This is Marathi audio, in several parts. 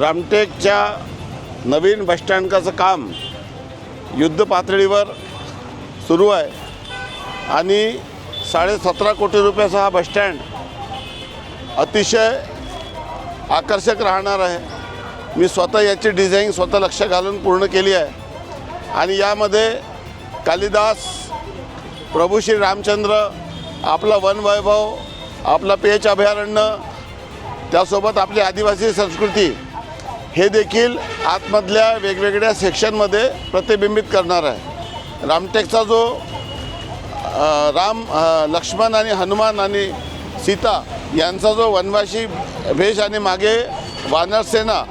रामटेकच्या नवीन बसस्टँडकाचं काम युद्ध पातळीवर सुरू आहे. आणि साडेसतरा कोटी रुपयाचा हा बसस्टँड अतिशय आकर्षक राहणार आहे. मी स्वतः याची डिझाईन स्वतः लक्ष घालून पूर्ण केली आहे. आणि यामध्ये कालिदास प्रभू श्री रामचंद्र आपला वनवैभव आपला पेच अभयारण्य त्यासोबत आपली आदिवासी संस्कृती हे देखील आतमधल्या वेगवेगळ्या सेक्शनमध्ये प्रतिबिंबित करणार आहे. रामटेकचा जो राम लक्ष्मण आणि हनुमान आणि सीता यांचा जो वनवासी भेष आणि मागे वानर सेना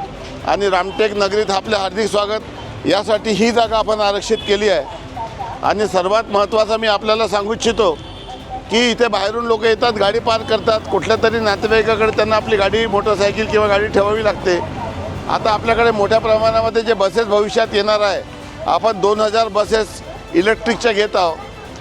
आणि रामटेक नगरीत आपले हार्दिक स्वागत यासाठी ही जागा आपण आरक्षित केली आहे. आणि सर्वात महत्त्वाचं मी आपल्याला सांगू इच्छितो की इथे बाहेरून लोक येतात गाडी पार्क करतात. कुठल्या तरी नातेवाईकाकडे त्यांना आपली गाडी मोटरसायकल किंवा गाडी ठेवावी लागते. आता आपल्याकडे मोठ्या प्रमाणामध्ये जे बसेस भविष्यात येणार आहे आपण दोन हजार बसेस इलेक्ट्रिकच्या घेत आहोत.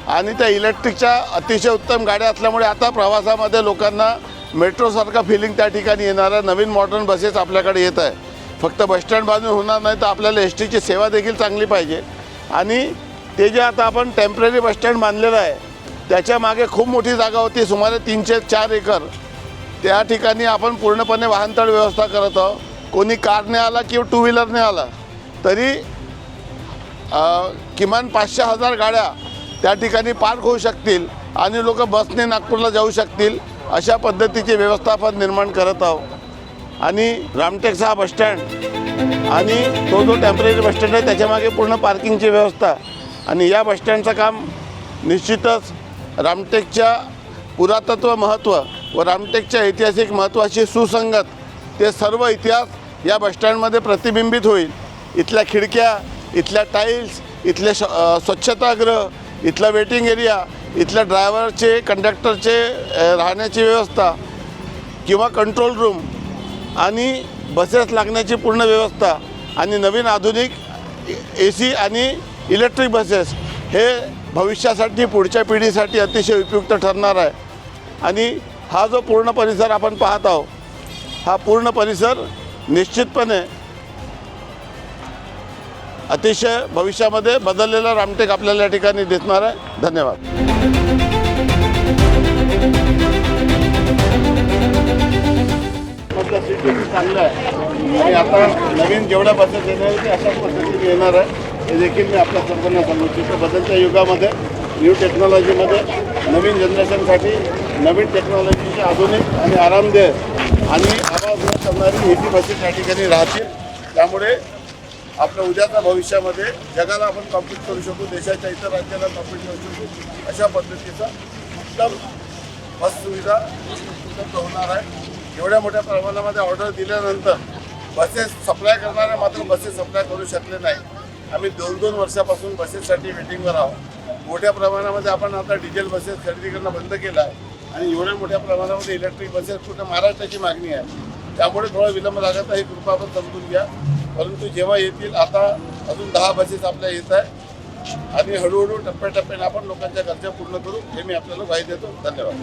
आणि त्या इलेक्ट्रिकच्या अतिशय उत्तम गाड्या असल्यामुळे आता प्रवासामध्ये लोकांना मेट्रोसारखा फिलिंग त्या ठिकाणी येणाऱ्या नवीन मॉडर्न बसेस आपल्याकडे येत आहे. फक्त बसस्टँड बांधून होणार नाही तर आपल्याला एस टीची सेवा देखील चांगली पाहिजे. आणि ते जे आता आपण टेंपररी बसस्टँड बांधलेलं आहे त्याच्यामागे खूप मोठी जागा होती सुमारे तीनशे चार एकर. त्या ठिकाणी आपण पूर्णपणे वाहनतळ व्यवस्था करत आहोत. कोणी कारने आला किंवा टू व्हीलरने आला तरी किमान पाचशे हजार गाड्या त्या ठिकाणी पार्क होऊ शकतील आणि लोक बसने नागपूरला जाऊ शकतील अशा पद्धतीची व्यवस्था आपण निर्माण करत आहोत. आणि रामटेक हा बसस्टँड आणि तो जो टेंपररी बसस्टँड आहे त्याच्यामागे पूर्ण पार्किंगची व्यवस्था. आणि या बसस्टँडचं काम निश्चितच रामटेकच्या पुरातत्व महत्त्व व रामटेकच्या ऐतिहासिक महत्त्वाशी सुसंगत ते सर्व इतिहास या बसस्टँडमध्ये प्रतिबिंबित होईल. इथल्या खिडक्या इथल्या टाईल्स इथले श स्वच्छतागृह इथला वेटिंग एरिया इथल्या ड्रायव्हरचे कंडक्टरचे राहण्याची व्यवस्था किंवा कंट्रोल रूम आणि बसेस लागण्याची पूर्ण व्यवस्था आणि नवीन आधुनिक ए सी आणि इलेक्ट्रिक बसेस हे भविष्यासाठी पुढच्या पिढीसाठी अतिशय उपयुक्त ठरणार आहे. आणि हा जो पूर्ण परिसर आपण पाहत आहोत हा पूर्ण परिसर निश्चितपणे अतिशय भविष्यामध्ये बदललेला रामटेक आपल्याला या ठिकाणी दिसणार आहे. धन्यवाद. चांगलं आहे. आणि आता नवीन जेवढ्या बसेस येणार आहे पद्धतीने येणार आहे हे देखील मी आपल्या सर्वांना सांगू इच्छितो. बदलत्या युगामध्ये न्यू टेक्नॉलॉजीमध्ये नवीन जनरेशनसाठी नवीन टेक्नॉलॉजीची आधुनिक आणि आरामदायक आणि आवाज न करणारी ही ती बसेस त्या ठिकाणी राहतील. त्यामुळे आपल्या उद्याच्या भविष्यामध्ये जगाला आपण कॉम्पीट करू शकू देशाच्या इतर राज्याला कॉम्पीट करू शकू अशा पद्धतीचा उत्तम बस सुविधा उपलब्ध होणार आहे. एवढ्या मोठ्या प्रमाणामध्ये ऑर्डर दिल्यानंतर बसेस सप्लाय करणारे मात्र बसेस सप्लाय करू शकले नाही आम्ही दोन दोन वर्षापासून बसेससाठी वेटिंगवर आहोत. मोठ्या प्रमाणामध्ये आपण आता डिझेल बसेस खरेदी करणं बंद केलं आहे. आणि एवढ्या मोठ्या प्रमाणामध्ये इलेक्ट्रिक बसेस कुठं महाराष्ट्राची मागणी आहे. त्यामुळे थोडा विलंब लागत आहे. ही कृपा आपण समजून घ्या. परंतु जेव्हा येतील आता अजून दहा बसेस आपल्या येत आहे आणि हळूहळू टप्प्याटप्प्याने आपण लोकांच्या गरजा पूर्ण करू. हे मी आपल्याला ग्वाही देतो. धन्यवाद.